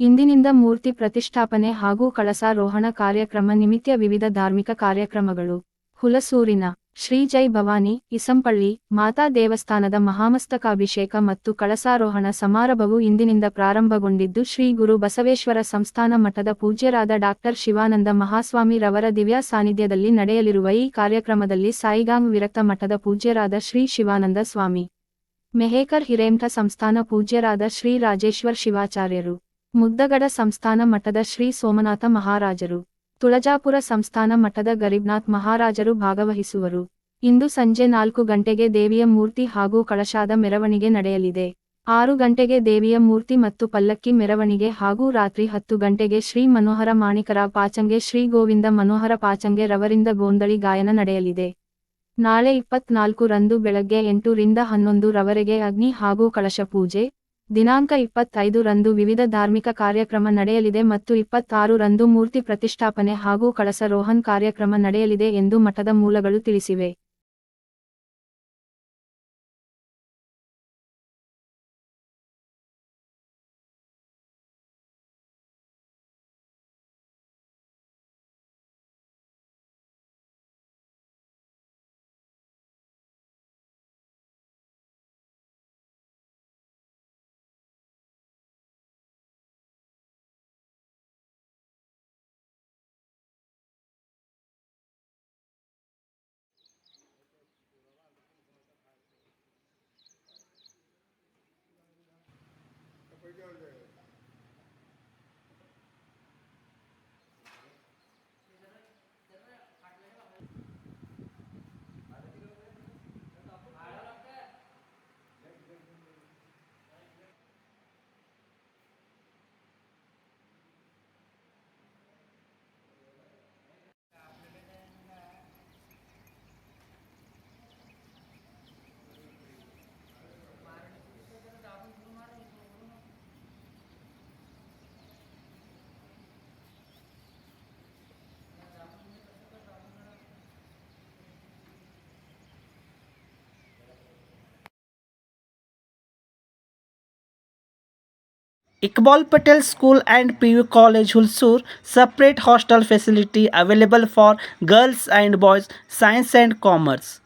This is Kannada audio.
ಇಂದಿನಿಂದ ಮೂರ್ತಿ ಪ್ರತಿಷ್ಠಾಪನೆ ಹಾಗೂ ಕಳಸಾರೋಹಣ ಕಾರ್ಯಕ್ರಮ ನಿಮಿತ್ಯ ವಿವಿಧ ಧಾರ್ಮಿಕ ಕಾರ್ಯಕ್ರಮಗಳು. ಹುಲಸೂರಿನ ಶ್ರೀ ಜೈ ಭವಾನಿ, ಇಸಂಪಳ್ಳಿ, ಮಾತಾ ದೇವಸ್ಥಾನದ ಮಹಾಮಸ್ತಕಾಭಿಷೇಕ ಮತ್ತು ಕಳಸಾರೋಹಣ ಸಮಾರಂಭವು ಇಂದಿನಿಂದ ಪ್ರಾರಂಭಗೊಂಡಿದ್ದು ಶ್ರೀ ಗುರು ಬಸವೇಶ್ವರ ಸಂಸ್ಥಾನ ಮಠದ ಪೂಜ್ಯರಾದ ಡಾಕ್ಟರ್ ಶಿವಾನಂದ ಮಹಾಸ್ವಾಮಿ ರವರ ದಿವ್ಯಾ ಸಾನ್ನಿಧ್ಯದಲ್ಲಿ ನಡೆಯಲಿರುವ ಈ ಕಾರ್ಯಕ್ರಮದಲ್ಲಿ ಸಾಯಿಗಾಂ ವಿರಕ್ತ ಮಠದ ಪೂಜ್ಯರಾದ ಶ್ರೀ ಶಿವಾನಂದ ಸ್ವಾಮಿ, ಮೆಹೇಕರ್ ಹಿರೇಮಠ ಸಂಸ್ಥಾನ ಪೂಜ್ಯರಾದ ಶ್ರೀ ರಾಜೇಶ್ವರ್ ಶಿವಾಚಾರ್ಯರು. ಮುದ್ದಗಡ ಸಂಸ್ಥಾನ ಮಠದ ಶ್ರೀ ಸೋಮನಾಥ ಮಹಾರಾಜರು, ತುಳಜಾಪುರ ಸಂಸ್ಥಾನ ಮಠದ ಗರೀಬ್ನಾಥ್ ಮಹಾರಾಜರು ಭಾಗವಹಿಸುವರು. ಇಂದು ಸಂಜೆ ನಾಲ್ಕು ಗಂಟೆಗೆ ದೇವಿಯ ಮೂರ್ತಿ ಹಾಗೂ ಕಳಶಾದ ಮೆರವಣಿಗೆ ನಡೆಯಲಿದೆ. ಆರು ಗಂಟೆಗೆ ದೇವಿಯ ಮೂರ್ತಿ ಮತ್ತು ಪಲ್ಲಕ್ಕಿ ಮೆರವಣಿಗೆ ಹಾಗೂ ರಾತ್ರಿ ಹತ್ತು ಗಂಟೆಗೆ ಶ್ರೀ ಮನೋಹರ ಮಾಣಿಕರ ಪಾಚಂಗೆ ಶ್ರೀ ಗೋವಿಂದ ಮನೋಹರ ಪಾಚಂಗೆ ರವರಿಂದ ಗೋಂದಳಿ ಗಾಯನ ನಡೆಯಲಿದೆ. ನಾಳೆ ಇಪ್ಪತ್ನಾಲ್ಕು ರಂದು ಬೆಳಗ್ಗೆ ಎಂಟು ರಿಂದ ಹನ್ನೊಂದು ರವರೆಗೆ ಅಗ್ನಿ ಹಾಗೂ ಕಳಶ ಪೂಜೆ ದಿನಾಂಕ ಇಪ್ಪತ್ತೈದು ರಂದು ವಿವಿಧ ಧಾರ್ಮಿಕ ಕಾರ್ಯಕ್ರಮ ನಡೆಯಲಿದೆ ಮತ್ತು ಇಪ್ಪತ್ತಾರು ರಂದು ಮೂರ್ತಿ ಪ್ರತಿಷ್ಠಾಪನೆ ಹಾಗೂ ಕಳಸ ರೋಹನ್ ಕಾರ್ಯಕ್ರಮ ನಡೆಯಲಿದೆ ಎಂದು ಮಠದ ಮೂಲಗಳು ತಿಳಿಸಿವೆ. We're going there. Iqbal Patel School and PU College Hulsur separate hostel facility available for girls and boys science and commerce